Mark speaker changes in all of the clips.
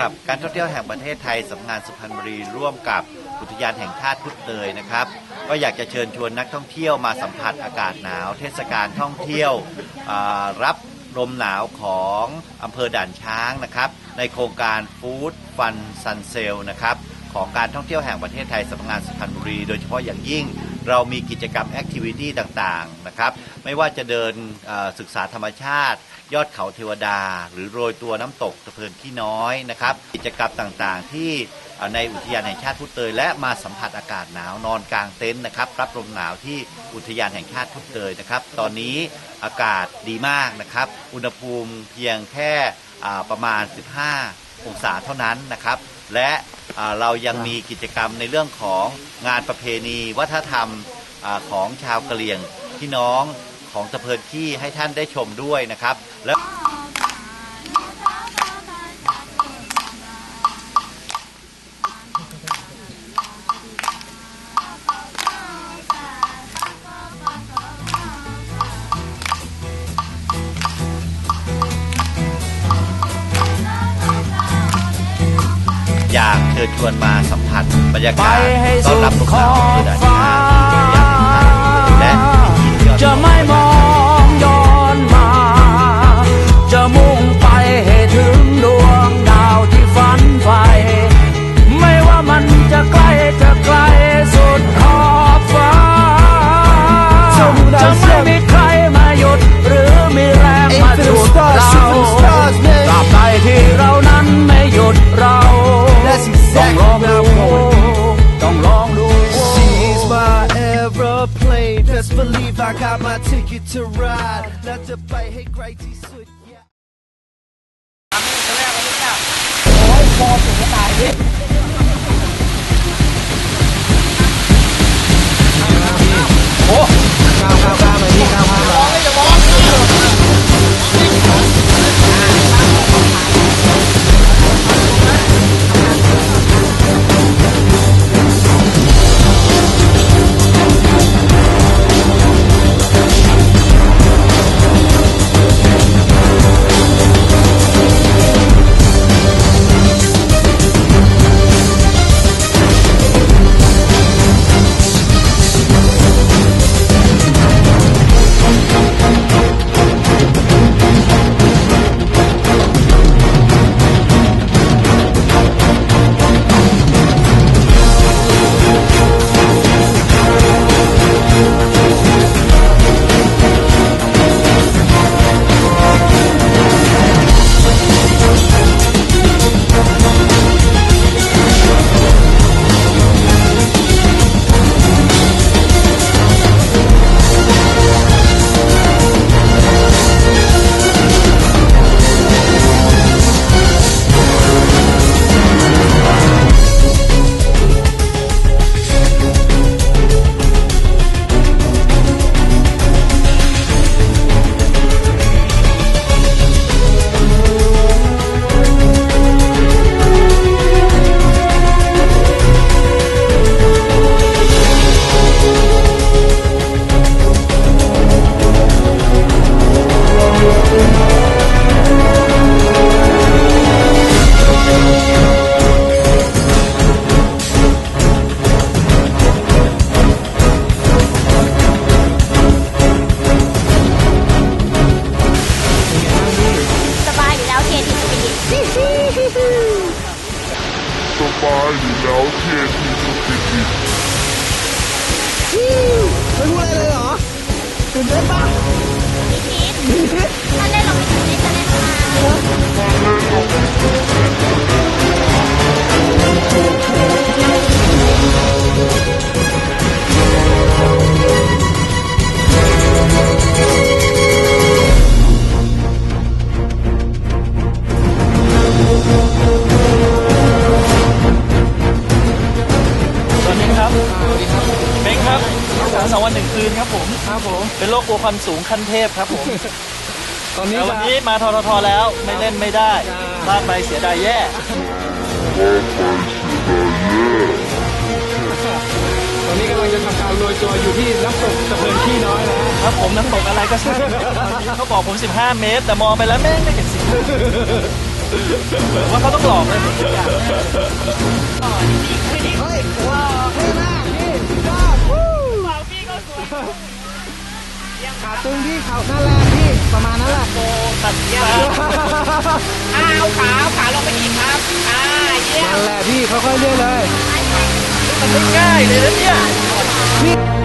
Speaker 1: ครับการท่องเที่ยวแห่งประเทศไทยสำนักงานสุพรรณบุรีร่วมกับอุทยานแห่งชาติพุทธเตยนะครับ ก็อยากจะเชิญชวนนักท่องเที่ยวมาสัมผัสอากาศหนาว เทศกาลท่องเที่ยวรับลมหนาวของอำเภอด่านช้างนะครับ ในโครงการฟู้ดฟันซันเซลนะครับของการท่องเที่ยวแห่งประเทศไทยสำนักงานสุพรรณบุรี โดยเฉพาะอย่างยิ่ง เรามีกิจกรรมแอคทิวิตี้ต่างๆนะครับ ไม่ว่าจะเดินศึกษาธรรมชาติ ยอดเขาเทวดา หรือโรยตัวน้ำตกตะเพินขี้น้อยนะครับ กิจกรรมต่างๆที่ในอุทยานแห่งชาติพุทธเตยและมาสัมผัสอากาศหนาวนอนกลางเต็นท์นะครับ รับลมหนาวที่อุทยานแห่งชาติพุทธเตยนะครับ ตอนนี้อากาศดีมากนะครับ อุณหภูมิเพียงแค่ประมาณ 15 องศาเท่านั้นนะครับ และอ่าเรายังมีกิจกรรมในเรื่องของงานประเพณีวัฒนธรรมอาของชาวกะเหรี่ยงพี่น้องของตะเพินขี้ให้ท่านได้ชมด้วยนะครับแล้ว อยากเชิญชวนมาสัมผัสบรรยากาศ
Speaker 2: ไปให้
Speaker 1: ต้อน
Speaker 2: สุด
Speaker 1: รับลูก
Speaker 2: ข
Speaker 1: สา
Speaker 2: อ
Speaker 1: ว
Speaker 2: บ
Speaker 1: คือด่าน
Speaker 2: ฟ้า
Speaker 1: ช้างและพิธียอด
Speaker 2: จะไม่มอง
Speaker 3: Got my ticket to ride. Not to fight. hey,
Speaker 4: crazy. ขั้นเทพครับผม
Speaker 5: ตอนนี้
Speaker 4: แต่
Speaker 5: จะ
Speaker 4: วันนี้มาทททแล้วไม่เล่นไม่ได้พลาดไปเสียดายแย่
Speaker 5: ตอนนี้กำลังจะทำการโรยตัวอยู่ที่น้ำตกตะเพินขี้น้อยนะครับ
Speaker 4: ผมน้ำตกอะไรก็ช่างเขาบอกผม 15 เมตร แต่มองไปแล้วแม่งไม่เห็นสิว่าเขาต้องหลอกเลย
Speaker 5: ขา
Speaker 6: อ้าวขาขาลงไปอีกครับอ่าเยี่ยม
Speaker 5: นั่นแหละพี่ค่อยๆเรื่อยเลย
Speaker 4: มันไม่ง่ายเลยนะเนี่ย
Speaker 5: ม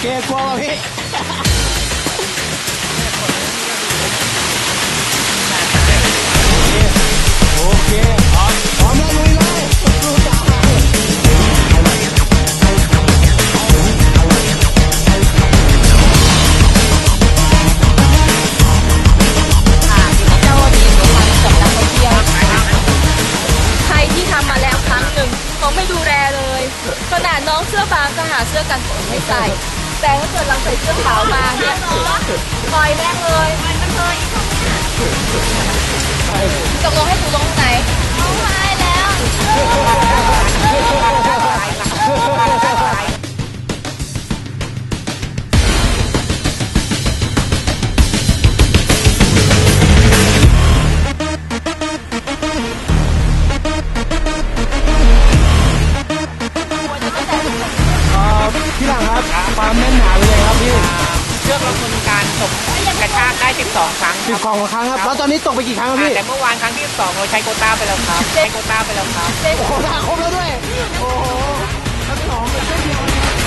Speaker 5: โอเต
Speaker 7: กลงให้กูลงไหนลงไปแล้ว
Speaker 5: พี่หลังครับความแน่นหนาเป็นไงครับพี่
Speaker 6: เชือกเราทำการตกกระชากได้ 12 ครั้ง
Speaker 5: สิบกล่องครั้งครับ แล้วตอนนี้ตกไปกี่ครั้งครับ
Speaker 6: อ่า
Speaker 5: พี่
Speaker 6: แต่เมื่อวานครั้งที่2เราใช้โควต้าไปแล้วครับใช้โควต้าไปแล้วครับ
Speaker 5: โอ้โหได้ครบแล้วด้วย โอ้โหทั้งสองเป็นเส้นเดียวเลย